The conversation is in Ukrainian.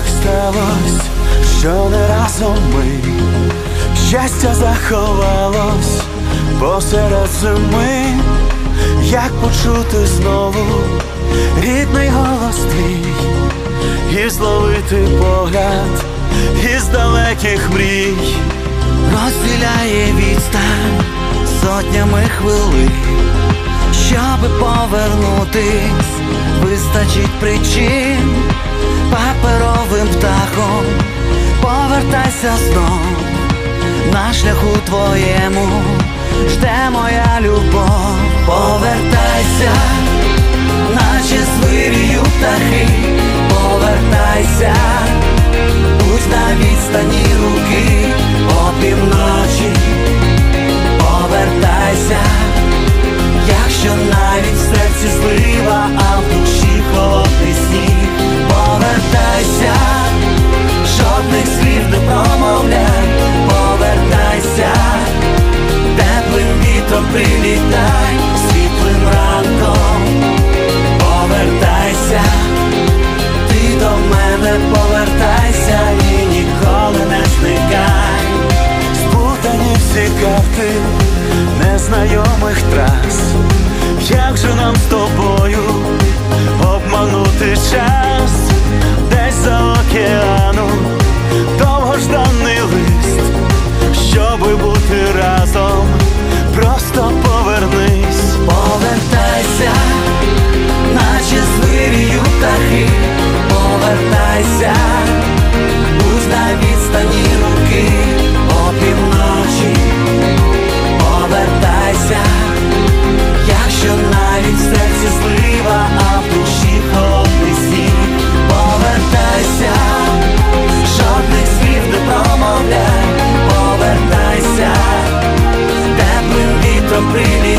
так сталось, що не разом ми щастя заховалось посеред зими, як почути знову рідний голос твій, і зловити погляд із далеких мрій, розділяє відстань сотнями хвилин, щоби повернутись, вистачить причин. Паперов повертайся знов на шляху твоєму, жде моя любов, повертайся, наче звирію птахи, незнайомих трас, як же нам з тобою обманути час? Десь за океану, довгожданий лист, щоби бути разом, просто повернись, повертайся, наче звирію птахи, повертайся. completely